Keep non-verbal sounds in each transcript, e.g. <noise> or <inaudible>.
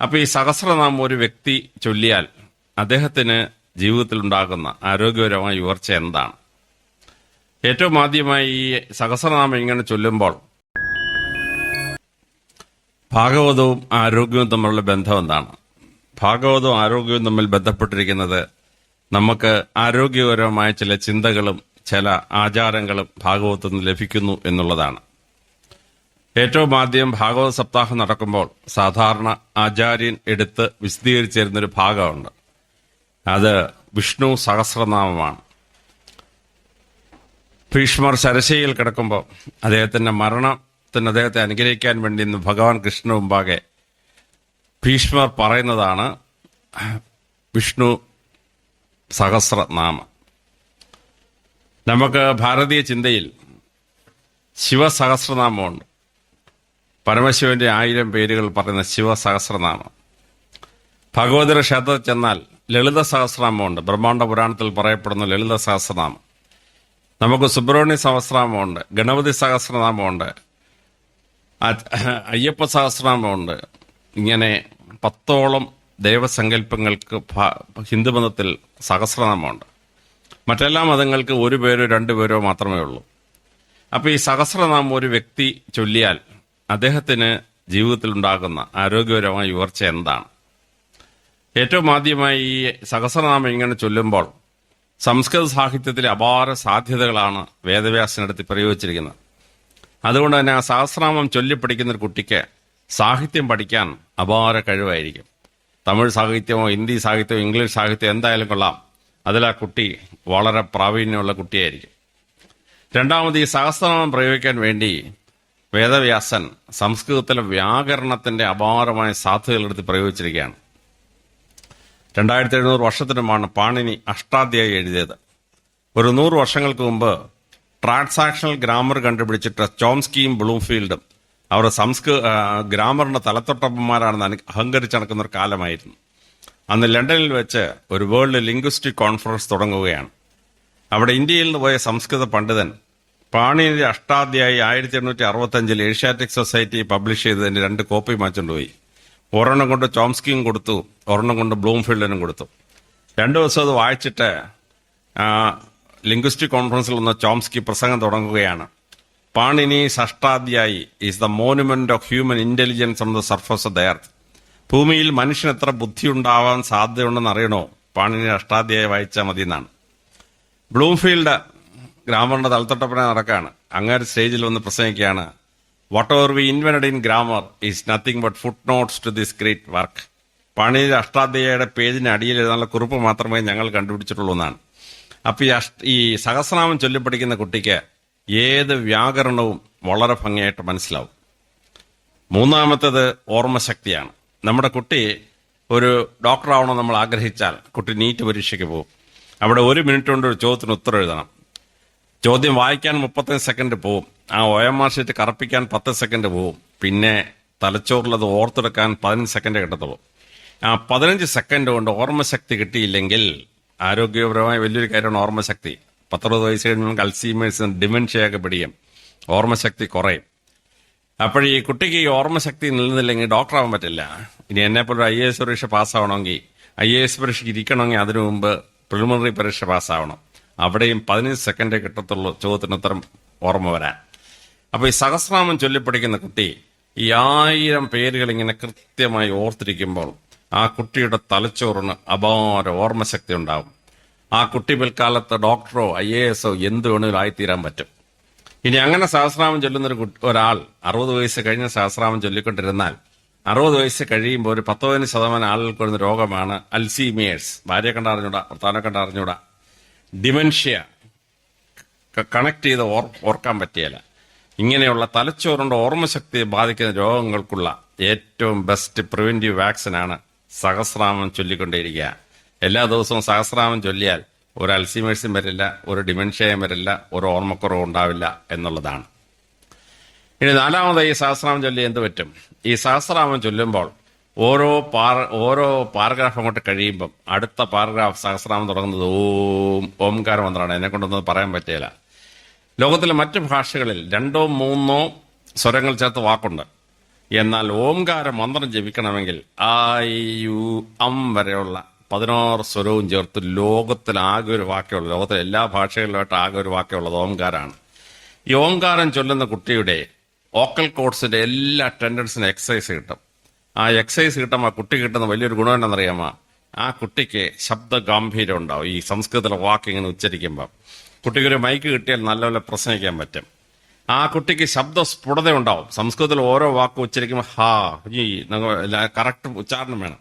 അപ്പൊ ഈ സഹസ്രനാമം ഒരു വ്യക്തി ചൊല്ലിയാൽ അദ്ദേഹത്തിന് ജീവിതത്തിൽ ഉണ്ടാകുന്ന ആരോഗ്യപരമായ ഉയർച്ച എന്താണ്? ഏറ്റവും ആദ്യമായി ഈ സഹസ്രനാമം ഇങ്ങനെ ചൊല്ലുമ്പോൾ ഭാഗവതവും ആരോഗ്യവും തമ്മിലുള്ള ബന്ധം എന്താണ്? ഭാഗവതവും ആരോഗ്യവും തമ്മിൽ ബന്ധപ്പെട്ടിരിക്കുന്നത് നമുക്ക് ആരോഗ്യപരമായ ചില ചിന്തകളും ചില ആചാരങ്ങളും ഭാഗവതത്തിൽ നിന്ന് ലഭിക്കുന്നു എന്നുള്ളതാണ്. ഏറ്റവും ആദ്യം ഭാഗവത സപ്താഹം നടക്കുമ്പോൾ സാധാരണ ആചാര്യൻ എടുത്ത് വിശദീകരിച്ചിരുന്നൊരു ഭാഗമുണ്ട്. അത് വിഷ്ണു സഹസ്രനാമമാണ്. ഭീഷ്മർ ശരശയിൽ കിടക്കുമ്പോൾ അദ്ദേഹത്തിന്റെ മരണത്തിന് അദ്ദേഹത്തെ അനുഗ്രഹിക്കാൻ വേണ്ടി ഇന്ന് ഭഗവാൻ കൃഷ്ണ മുമ്പാകെ ഭീഷ്മർ പറയുന്നതാണ് വിഷ്ണു സഹസ്രനാമം. നമുക്ക് ഭാരതീയ ചിന്തയിൽ ശിവസഹസ്രനാമമുണ്ട്. പരമശിവന്റെ ആയിരം പേരുകൾ പറയുന്ന ശിവസഹസ്രനാമം. ഭഗവതിയുടെ ക്ഷേത്രത്തിൽ ചെന്നാൽ ലളിത സഹസ്രനാമമുണ്ട്. ബ്രഹ്മാണ്ഡ പുരാണത്തിൽ പറയപ്പെടുന്ന ലളിത സഹസ്രനാമം. നമുക്ക് സുബ്രഹ്മണ്യ സഹസ്രനാമമുണ്ട്. ഗണപതി സഹസ്രനാമമുണ്ട്. അയ്യപ്പ സഹസ്രനാമമുണ്ട്. ഇങ്ങനെ പത്തോളം ദൈവസങ്കല്പങ്ങൾക്ക് ഹിന്ദു ഹിന്ദുമതത്തിൽ സഹസ്രനാമമുണ്ട്. മറ്റെല്ലാ മതങ്ങൾക്ക് ഒരു പേരോ രണ്ട് പേരോ മാത്രമേ ഉള്ളൂ. അപ്പോൾ ഈ സഹസ്രനാമം ഒരു വ്യക്തി ചൊല്ലിയാൽ അദ്ദേഹത്തിന് ജീവിതത്തിൽ ഉണ്ടാകുന്ന ആരോഗ്യപരമായ ഉയർച്ച എന്താണ്? ഏറ്റവും ആദ്യമായി ഈ സഹസ്രനാമം ഇങ്ങനെ ചൊല്ലുമ്പോൾ സംസ്കൃത സാഹിത്യത്തിലെ അപാര സാധ്യതകളാണ് വേദവ്യാസനടുത്ത് പ്രയോഗിച്ചിരിക്കുന്നത്. അതുകൊണ്ട് തന്നെ ആ സഹസ്രനാമം ചൊല്ലിപ്പഠിക്കുന്ന ഒരു കുട്ടിക്ക് സാഹിത്യം പഠിക്കാൻ അപാര കഴിവായിരിക്കും. തമിഴ് സാഹിത്യമോ ഹിന്ദി സാഹിത്യമോ ഇംഗ്ലീഷ് സാഹിത്യം എന്തായാലും കൊള്ളാം. അതിൽ ആ കുട്ടി വളരെ പ്രാവീണ്യമുള്ള കുട്ടിയായിരിക്കും. രണ്ടാമത് ഈ സഹസ്രനാമം പ്രയോഗിക്കാൻ വേണ്ടി വേദവ്യാസൻ സംസ്കൃതത്തിലെ വ്യാകരണത്തിന്റെ അപാരമായ സാധ്യതകളെടുത്ത് പ്രയോഗിച്ചിരിക്കുകയാണ്. രണ്ടായിരത്തി എഴുന്നൂറ് വർഷത്തിനുമാണ് പാണിനി അഷ്ടാധ്യായി എഴുതിയത്. ഒരു നൂറ് വർഷങ്ങൾക്ക് മുമ്പ് ട്രാൻസാക്ഷണൽ ഗ്രാമർ കണ്ടുപിടിച്ചിട്ട് ചോംസ്കിയും ബ്ലൂംഫീൽഡും അവർ സംസ്കൃ ഗ്രാമറിന്റെ തലത്തൊട്ടപ്പന്മാരാണെന്ന് അഹങ്കരിച്ച് നടക്കുന്ന ഒരു കാലമായിരുന്നു. അന്ന് ലണ്ടനിൽ വെച്ച് ഒരു വേൾഡ് ലിംഗ്വിസ്റ്റിക് കോൺഫറൻസ് തുടങ്ങുകയാണ്. അവിടെ ഇന്ത്യയിൽ നിന്ന് പോയ സംസ്കൃത പണ്ഡിതൻ പാണിനിയുടെ അഷ്ടാധ്യായി ആയിരത്തി എണ്ണൂറ്റി അറുപത്തഞ്ചിൽ ഏഷ്യാറ്റിക് സൊസൈറ്റി പബ്ലിഷ് ചെയ്തതിന്റെ രണ്ട് കോപ്പി മാച്ചുകൊണ്ടുപോയി. ഒരെണ്ണം കൊണ്ട് ചോംസ്കിയും കൊടുത്തു ഒരെണ്ണം കൊണ്ട് ബ്ലൂംഫീൽഡിനും കൊടുത്തു. രണ്ടു ദിവസം അത് വായിച്ചിട്ട് ലിംഗ്വിസ്റ്റിക് കോൺഫറൻസിൽ വന്ന ചോംസ്കി പ്രസംഗം തുടങ്ങുകയാണ്. Panini Ashtadhyayi is the monument of human intelligence on the surface of the earth ഭൂമിയിൽ മനുഷ്യന് എത്ര ബുദ്ധി ഉണ്ടാവാൻ സാധ്യതയുണ്ടെന്ന് അറിയണോ? പാണിനി അഷ്ടാധ്യായി വായിച്ചാൽ മതി എന്നാണ് ബ്ലൂംഫീൽഡ് ഗ്രാമറിന്റെ തലത്തൊട്ടപ്പന നടക്കാണ്. അങ്ങേര് സ്റ്റേജിൽ വന്ന് പ്രസംഗിക്കുകയാണ്. Whatever we invented in grammar is nothing but footnotes to this great work പണി അഷ്ടാധ്യായയുടെ പേജിന് അടിയിൽ എഴുതാനുള്ള കുറിപ്പ് മാത്രമേ ഞങ്ങൾ കണ്ടുപിടിച്ചിട്ടുള്ളൂ എന്നാണ്. അപ്പൊ ഈ അഷ്ട ഈ സഹസ്രനാമം ചൊല്ലിപ്പഠിക്കുന്ന കുട്ടിക്ക് ഏത് വ്യാകരണവും വളരെ ഭംഗിയായിട്ട് മനസ്സിലാവും. മൂന്നാമത്തേത് ഓർമ്മശക്തിയാണ്. നമ്മുടെ കുട്ടി ഒരു ഡോക്ടറാവണം നമ്മൾ ആഗ്രഹിച്ചാൽ കുട്ടി നീറ്റ് പരീക്ഷയ്ക്ക് പോകും. അവിടെ ഒരു മിനിറ്റ് കൊണ്ട് ഒരു ചോദ്യത്തിന് ഉത്തരം എഴുതണം. ചോദ്യം വായിക്കാൻ മുപ്പത്തഞ്ച് സെക്കൻഡ് പോവും. ആ ഒ എം ആർ ഷീറ്റ് കറപ്പിക്കാൻ പത്ത് സെക്കൻഡ് പോവും. പിന്നെ തലച്ചോറിലത് ഓർത്തെടുക്കാൻ പതിനഞ്ച് സെക്കൻഡ് കിട്ടത്തുള്ളൂ. ആ പതിനഞ്ച് സെക്കൻഡ് കൊണ്ട് ഓർമ്മശക്തി കിട്ടിയില്ലെങ്കിൽ ആരോഗ്യപരമായ വലിയൊരു കാര്യമാണ് ഓർമ്മശക്തി. പത്തറുപത് വയസ്സ് കഴിയുമ്പോൾ അൽസീമേഴ്സ് ഡിമെൻഷ്യയൊക്കെ പിടിയും ഓർമ്മശക്തി കുറയും. അപ്പോഴീ കുട്ടിക്ക് ഈ ഓർമ്മശക്തി നിലനിന്നില്ലെങ്കിൽ ഡോക്ടറാവാൻ പറ്റില്ല. ഇനി എന്നെ പോലെ ഐ എ എസ് പരീക്ഷ പാസ്സാവണമെങ്കിൽ ഐ എ എസ് പരീക്ഷയ്ക്ക് ഇരിക്കണമെങ്കിൽ അതിനു മുമ്പ് പ്രിലിമിനറി പരീക്ഷ പാസ്സാവണം. അവിടെയും പതിനഞ്ച് സെക്കൻഡേ കിട്ടത്തുള്ളൂ ചോദ്യത്തിന് ഉത്തരം ഓർമ്മ വരാൻ. അപ്പൊ ഈ സഹസ്രനാമം ചൊല്ലിപ്പഠിക്കുന്ന കുട്ടി ഈ ആയിരം പേരുകൾ ഇങ്ങനെ കൃത്യമായി ഓർത്തിരിക്കുമ്പോൾ ആ കുട്ടിയുടെ തലച്ചോറിന് അപാര ഓർമ്മശക്തി ഉണ്ടാവും. ആ കുട്ടി പിൽക്കാലത്ത് ഡോക്ടറോ ഐ എ എസോ എന്ത് വേണമെങ്കിലും ആയിത്തീരാൻ പറ്റും. ഇനി അങ്ങനെ സഹസ്രാമം ചൊല്ലുന്ന ഒരു ഒരാൾ അറുപത് വയസ്സ് കഴിഞ്ഞ സഹസ്രാമം ചൊല്ലിക്കൊണ്ടിരുന്നാൽ അറുപത് വയസ്സ് കഴിയുമ്പോൾ ഒരു പത്ത് പതിനഞ്ച് ശതമാനം ആളുകൾക്ക് വരുന്ന രോഗമാണ് അൽസീമിയേഴ്സ്. ഭാര്യ കണ്ടറിഞ്ഞൂടാ? ഭർത്താവിനെ കണ്ടറിഞ്ഞൂടാ? ഡിമെൻഷ്യ. കണക്ട് ചെയ്ത് ഓർ- ഓർക്കാൻ പറ്റിയല്ല. ഇങ്ങനെയുള്ള തലച്ചോറിന്റെ ഓർമ്മശക്തിയെ ബാധിക്കുന്ന രോഗങ്ങൾക്കുള്ള ഏറ്റവും ബെസ്റ്റ് പ്രിവെന്റീവ് വാക്സിനാണ് സഹസ്രാമം ചൊല്ലിക്കൊണ്ടേയിരിക്കുക. എല്ലാ ദിവസവും സഹസ്രാമം ചൊല്ലിയാൽ ഒരു അൽസിമേഴ്സും വരില്ല ഒരു ഡിമെൻഷ്യയും വരില്ല ഒരു ഓർമ്മക്കുറവ് ഉണ്ടാവില്ല എന്നുള്ളതാണ്. ഇനി നാലാമതായി ഈ സഹസ്രാമം ചൊല്ലി എന്ത് പറ്റും? ഈ സഹസ്രാമം ചൊല്ലുമ്പോൾ ഓരോ പാർ ഓരോ പാരഗ്രാഫ് അങ്ങോട്ട് കഴിയുമ്പം അടുത്ത പാരഗ്രാഫ് സഹസ്രാമം തുടങ്ങുന്നത് ഓം ഓംകാരം മന്ത്രമാണ്. എന്നെ കൊണ്ടൊന്നും പറയാൻ പറ്റില്ല. ലോകത്തിലെ മറ്റു ഭാഷകളിൽ രണ്ടോ മൂന്നോ സ്വരങ്ങൾ ചേർത്ത് വാക്കുണ്ട്. എന്നാൽ ഓംകാര മന്ത്രം ജപിക്കണമെങ്കിൽ ആ യു അം വരെയുള്ള പതിനാറ് സ്വരവും ചേർത്ത് ലോകത്തിൽ ആകെ ഒരു വാക്യമുള്ളത് ലോകത്തിലെ എല്ലാ ഭാഷകളിലുമായിട്ട് ആകെ ഒരു വാക്യമുള്ളത് ഓംകാരാണ്. ഈ ഓംകാരം ചൊല്ലുന്ന കുട്ടിയുടെ വോക്കൽ കോഡ്സിന്റെ എല്ലാ ടെൻഡൻസിനും എക്സസൈസ് കിട്ടും. ആ എക്സസൈസ് കിട്ടുമ്പോൾ കുട്ടി കിട്ടുന്ന വലിയൊരു ഗുണം എന്താണെന്നറിയാമോ? ആ കുട്ടിക്ക് ശബ്ദ ഗാംഭീര്യം ഉണ്ടാവും. ഈ സംസ്കൃതത്തിലെ വാക്ക് ഇങ്ങനെ ഉച്ചരിക്കുമ്പോൾ കുട്ടിക്ക് ഒരു മൈക്ക് കിട്ടിയാൽ നല്ലപോലെ പ്രസംഗിക്കാൻ പറ്റും. ആ കുട്ടിക്ക് ശബ്ദ സ്ഫുടത ഉണ്ടാവും. സംസ്കൃതത്തിൽ ഓരോ വാക്ക് ഉച്ചരിക്കുമ്പോൾ ഹാ ഈ കറക്റ്റ് ഉച്ചാരണം വേണം.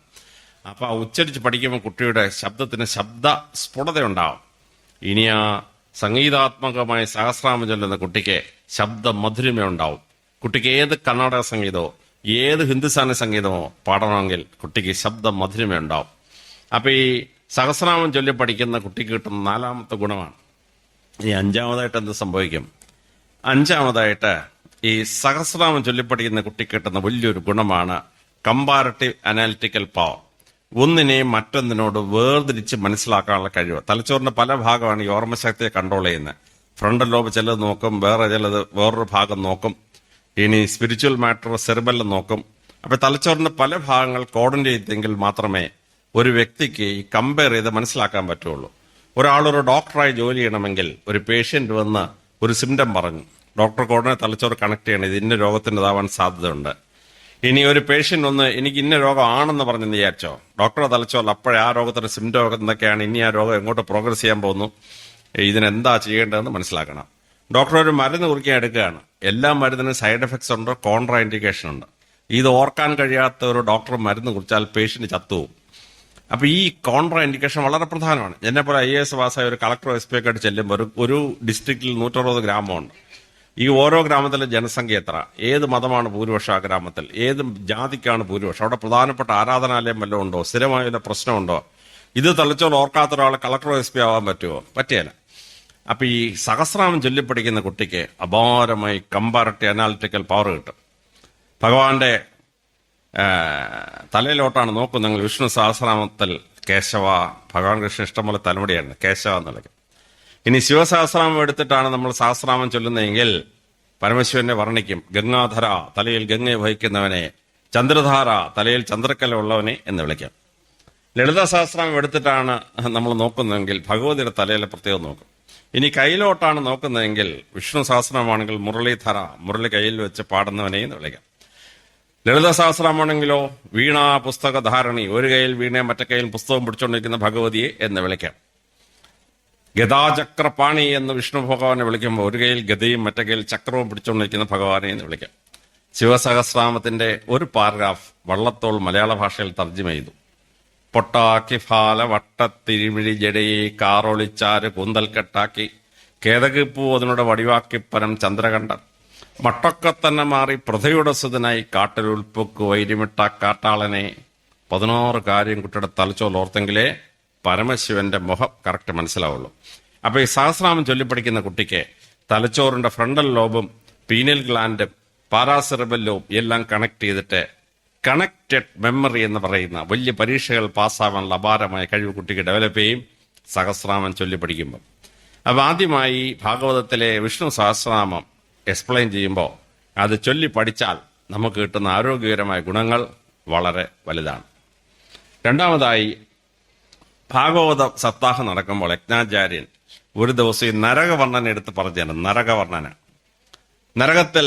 അപ്പോൾ ആ ഉച്ചരിച്ച് പഠിക്കുമ്പോൾ കുട്ടിയുടെ ശബ്ദത്തിന് ശബ്ദ സ്ഫുടത ഉണ്ടാവും. ഇനി ആ സംഗീതാത്മകമായ സഹസ്രാമം ചൊല്ലുന്ന കുട്ടിക്ക് ശബ്ദ മധുരിമ ഉണ്ടാവും കുട്ടിക്ക് ഏത് കർണാടക സംഗീതമോ ഏത് ഹിന്ദുസ്ഥാനി സംഗീതമോ പാടണമെങ്കിൽ കുട്ടിക്ക് ശബ്ദ മധുരമേ ഉണ്ടാവും അപ്പോൾ ഈ സഹസ്രാമം ചൊല്ലി പഠിക്കുന്ന കുട്ടിക്ക് കിട്ടുന്ന നാലാമത്തെ ഗുണമാണ്. ഈ അഞ്ചാമതായിട്ട് എന്ത് സംഭവിക്കും? അഞ്ചാമതായിട്ട് ഈ സഹസ്രാമം ചൊല്ലിപ്പടിക്കുന്ന കുട്ടിക്ക് കിട്ടുന്ന വലിയൊരു ഗുണമാണ് കമ്പാരറ്റീവ് അനാലിറ്റിക്കൽ പവർ ഒന്നിനെയും മറ്റൊന്നിനോട് വേർതിരിച്ച് മനസ്സിലാക്കാനുള്ള കഴിവ്. തലച്ചോറിന്റെ പല ഭാഗമാണ് ഈ ഓർമ്മശക്തിയെ കൺട്രോൾ ചെയ്യുന്നത്. ഫ്രണ്ട് ലോബ് ചിലത് നോക്കും വേറെ ചിലത് വേറൊരു ഭാഗം നോക്കും. ഇനി സ്പിരിച്വൽ മാറ്റർ സെറിബെല്ലം നോക്കും. അപ്പൊ തലച്ചോറിന്റെ പല ഭാഗങ്ങൾ കോർഡിനേറ്റ് ചെയ്തെങ്കിൽ മാത്രമേ ഒരു വ്യക്തിക്ക് ഈ കമ്പയർ ചെയ്ത് മനസ്സിലാക്കാൻ പറ്റുള്ളൂ. ഒരാളൊരു ഡോക്ടറായി ജോലി ചെയ്യണമെങ്കിൽ ഒരു പേഷ്യന്റ് വന്ന് ഒരു സിംറ്റം പറഞ്ഞു. ഡോക്ടർ ഉടനെ തലച്ചോറ് കണക്ട് ചെയ്യണം. ഇത് ഇന്ന രോഗത്തിന്റെതാവാൻ സാധ്യതയുണ്ട്. ഇനി ഒരു പേഷ്യന്റ് ഒന്ന് എനിക്ക് ഇന്ന രോഗം ആണെന്ന് പറഞ്ഞെന്ന് വിചാരിച്ചോ ഡോക്ടറെ തലച്ചോറിൽ അപ്പോഴേ ആ രോഗത്തിന്റെ സിംറ്റം എന്തൊക്കെയാണ്? ഇനി ആ രോഗം എങ്ങോട്ട് പ്രോഗ്രസ് ചെയ്യാൻ പോകുന്നു? ഇതിനെന്താ ചെയ്യേണ്ടതെന്ന് മനസ്സിലാക്കണം. ഡോക്ടർ ഒരു മരുന്ന് കുറിക്കാൻ എടുക്കുകയാണ്. എല്ലാ മരുന്നിനും സൈഡ് എഫക്ട്സ് ഉണ്ട് കോൺട്രാ ഇൻഡിക്കേഷൻ ഉണ്ട്. ഇത് ഓർക്കാൻ കഴിയാത്ത ഒരു ഡോക്ടർ മരുന്ന് കുറിച്ചാൽ പേഷ്യന്റ് ചത്തുപോകും. അപ്പോൾ ഈ കോൺട്രാ ഇൻഡിക്കേഷൻ വളരെ പ്രധാനമാണ്. എന്നെ പോലെ ഐ എസ് പാസ്സായ ഒരു കളക്ടർ എസ് പി ഒക്കെ ആയിട്ട് ചെല്ലുമ്പോൾ ഒരു ഒരു ഡിസ്ട്രിക്റ്റിൽ നൂറ്ററുപത് ഗ്രാമമുണ്ട്. ഈ ഓരോ ഗ്രാമത്തിലെ ജനസംഖ്യ എത്ര? ഏത് മതമാണ് ഭൂരിപക്ഷം ആ ഗ്രാമത്തിൽ? ഏത് ജാതിക്കാണ് ഭൂരിപക്ഷം? അവിടെ പ്രധാനപ്പെട്ട ആരാധനാലയം വല്ലതും ഉണ്ടോ? സ്ഥിരമായ പ്രശ്നമുണ്ടോ? ഇത് തലച്ചോർ ഓർക്കാത്ത ഒരാൾ കളക്ടർ എസ് പി ആവാൻ പറ്റുമോ? പറ്റിയല്ല അപ്പൊ ഈ സഹസ്രാമം ചൊല്ലിപ്പടിക്കുന്ന കുട്ടിക്ക് അപാരമായി കമ്പാരറ്റീവ് അനാലിറ്റിക്കൽ പവർ കിട്ടും. ഭഗവാന്റെ തലയിലോട്ടാണ് നോക്കുന്നത്. വിഷ്ണു സഹസ്രാമത്തിൽ കേശവ ഭഗവാൻ കൃഷ്ണൻ ഇഷ്ടംപോലെ തലമുടിയാണ് കേശവ എന്നുള്ളത് ഇനി ശിവസഹസ്രാമം എടുത്തിട്ടാണ് നമ്മൾ സഹസ്രാമം ചൊല്ലുന്നതെങ്കിൽ പരമശിവനെ വർണിക്കും. ഗംഗാധര തലയിൽ ഗംഗയെ വഹിക്കുന്നവനെ ചന്ദ്രധാര തലയിൽ ചന്ദ്രക്കല ഉള്ളവനെ എന്ന് വിളിക്കാം. ലളിത സഹസ്രാമം എടുത്തിട്ടാണ് നമ്മൾ നോക്കുന്നതെങ്കിൽ ഭഗവതിയുടെ തലയിലെ പ്രത്യേകം നോക്കും. ഇനി കയ്യിലോട്ടാണ് നോക്കുന്നതെങ്കിൽ വിഷ്ണു സഹസ്രമാണെങ്കിൽ മുരളീധര മുരളി കയ്യിൽ വെച്ച് പാടുന്നവനെ എന്ന് വിളിക്കാം. ലളിത സഹസ്രമാണെങ്കിലോ വീണ പുസ്തക ധാരണി ഒരു കയ്യിൽ വീണയും മറ്റേ കയ്യിൽ പുസ്തകം പിടിച്ചുകൊണ്ടിരിക്കുന്ന ഭഗവതിയെ എന്ന് വിളിക്കാം. ഗതാചക്രപാണി എന്ന് വിഷ്ണു ഭഗവാനെ വിളിക്കുമ്പോൾ ഒരു കയ്യിൽ ഗതയും മറ്റേ കയ്യിൽ ചക്രവും പിടിച്ചുകൊണ്ടിരിക്കുന്ന ഭഗവാനെ എന്ന് വിളിക്കാം. ശിവസഹസ്രാമത്തിന്റെ ഒരു പാരഗ്രാഫ് വള്ളത്തോൾ മലയാള ഭാഷയിൽ തർജമ ചെയ്തു. പൊട്ടാക്കി ഫാല വട്ടത്തിരിമിഴി ജടയെ കാറൊളിച്ചാര് കൂന്തൽ കെട്ടാക്കി കേതകിപ്പൂ അതിനോട് വടിവാക്കി പരം ചന്ദ്രകണ്ഠൻ. മട്ടൊക്കെ തന്നെ മാറി പ്രഥയുടെ സുതനായി കാട്ടിലുൾപ്പൊക്ക് വൈരിമിട്ട കാട്ടാളനെ. പതിനാറ് കാര്യം കുട്ടിയുടെ തലച്ചോൽ ഓർത്തെങ്കിലേ പരമശിവന്റെ മുഖം കറക്റ്റ് മനസ്സിലാവുള്ളൂ. അപ്പൊ ഈ സഹസ്രാമം ചൊല്ലിപ്പടിക്കുന്ന കുട്ടിക്ക് തലച്ചോറിന്റെ ഫ്രണ്ടൽ ലോബും പീനൽ ഗ്ലാൻഡും പാരാസെറബല്ലും എല്ലാം കണക്ട് ചെയ്തിട്ട് കണക്റ്റഡ് മെമ്മറി എന്ന് പറയുന്ന വലിയ പരീക്ഷകൾ പാസ്സാവാനുള്ള അപാരമായ കഴിവ് കുട്ടിക്ക് ഡെവലപ്പ് ചെയ്യും. സഹസ്രാമം ചൊല്ലി പഠിക്കുമ്പോൾ അപ്പം ആദ്യമായി ഭാഗവതത്തിലെ വിഷ്ണു സഹസ്രനാമം എക്സ്പ്ലെയിൻ ചെയ്യുമ്പോൾ അത് ചൊല്ലി പഠിച്ചാൽ നമുക്ക് കിട്ടുന്ന ആരോഗ്യകരമായ ഗുണങ്ങൾ വളരെ വലുതാണ്. രണ്ടാമതായി ഭാഗവത സപ്താഹം നടക്കുമ്പോൾ യജ്ഞാചാര്യൻ ഒരു ദിവസം ഈ നരകവർണന എടുത്ത് പറഞ്ഞു നരകവർണന. നരകത്തിൽ